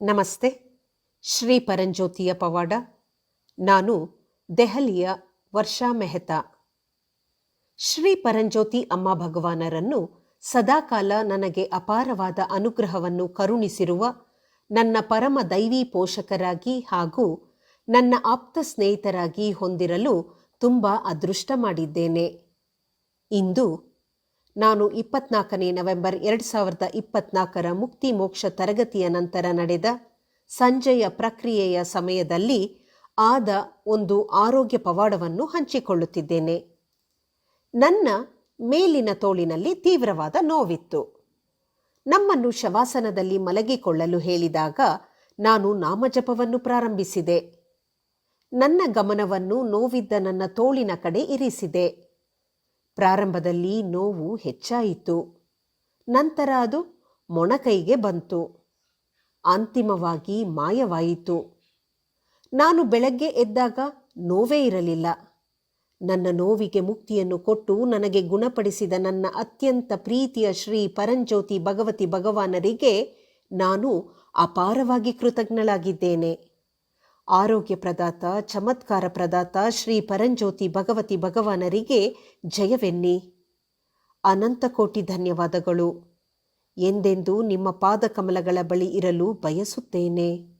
ನಮಸ್ತೆ, ಶ್ರೀ ಪರಂಜ್ಯೋತಿಯ ಪವಾಡ. ನಾನು ದೆಹಲಿಯ ವರ್ಷಾ ಮೆಹ್ತಾ. ಶ್ರೀ ಪರಂಜ್ಯೋತಿ ಅಮ್ಮ ಭಗವಾನರನ್ನು ಸದಾಕಾಲ ನನಗೆ ಅಪಾರವಾದ ಅನುಗ್ರಹವನ್ನು ಕರುಣಿಸಿರುವ ನನ್ನ ಪರಮ ದೈವಿ ಪೋಷಕರಾಗಿ ಹಾಗೂ ನನ್ನ ಆಪ್ತ ಸ್ನೇಹಿತರಾಗಿ ಹೊಂದಿರಲು ತುಂಬ ಅದೃಷ್ಟ ಮಾಡಿದ್ದೇನೆ. ಇಂದು ನಾನು ಇಪ್ಪತ್ನಾಲ್ಕನೇ ನವೆಂಬರ್ ಎರಡು ಸಾವಿರದ ಇಪ್ಪತ್ನಾಲ್ಕರ ಮುಕ್ತಿ ಮೋಕ್ಷ ತರಗತಿಯ ನಂತರ ನಡೆದ ಸಂಜೆಯ ಪ್ರಕ್ರಿಯೆಯ ಸಮಯದಲ್ಲಿ ಆದ ಒಂದು ಆರೋಗ್ಯ ಪವಾಡವನ್ನು ಹಂಚಿಕೊಳ್ಳುತ್ತಿದ್ದೇನೆ. ನನ್ನ ಮೇಲಿನ ತೋಳಿನಲ್ಲಿ ತೀವ್ರವಾದ ನೋವಿತ್ತು. ನಮ್ಮನ್ನು ಶವಾಸನದಲ್ಲಿ ಮಲಗಿಕೊಳ್ಳಲು ಹೇಳಿದಾಗ ನಾನು ನಾಮಜಪವನ್ನು ಪ್ರಾರಂಭಿಸಿದೆ. ನನ್ನ ಗಮನವನ್ನು ನೋವಿದ್ದ ನನ್ನ ತೋಳಿನ ಕಡೆ ಇರಿಸಿದೆ. ಪ್ರಾರಂಭದಲ್ಲಿ ನೋವು ಹೆಚ್ಚಾಯಿತು. ನಂತರ ಅದು ಮೊಣಕೈಗೆ ಬಂತು. ಅಂತಿಮವಾಗಿ ಮಾಯವಾಯಿತು. ನಾನು ಬೆಳಗ್ಗೆ ಎದ್ದಾಗ ನೋವೇ ಇರಲಿಲ್ಲ. ನನ್ನ ನೋವಿಗೆ ಮುಕ್ತಿಯನ್ನು ಕೊಟ್ಟು ನನಗೆ ಗುಣಪಡಿಸಿದ ನನ್ನ ಅತ್ಯಂತ ಪ್ರೀತಿಯ ಶ್ರೀ ಪರಂಜ್ಯೋತಿ ಭಗವತಿ ಭಗವಾನರಿಗೆ ನಾನು ಅಪಾರವಾಗಿ ಕೃತಜ್ಞಳಾಗಿದ್ದೇನೆ. ಆರೋಗ್ಯ ಪ್ರದಾತ ಚಮತ್ಕಾರ ಪ್ರದಾತ ಶ್ರೀ ಪರಂಜ್ಯೋತಿ ಭಗವತಿ ಭಗವಾನರಿಗೆ ಜಯವೆನ್ನಿ. ಅನಂತ ಕೋಟಿ ಧನ್ಯವಾದಗಳು. ಎಂದೆಂದೂ ನಿಮ್ಮ ಪಾದಕಮಲಗಳ ಬಳಿ ಇರಲು ಬಯಸುತ್ತೇನೆ.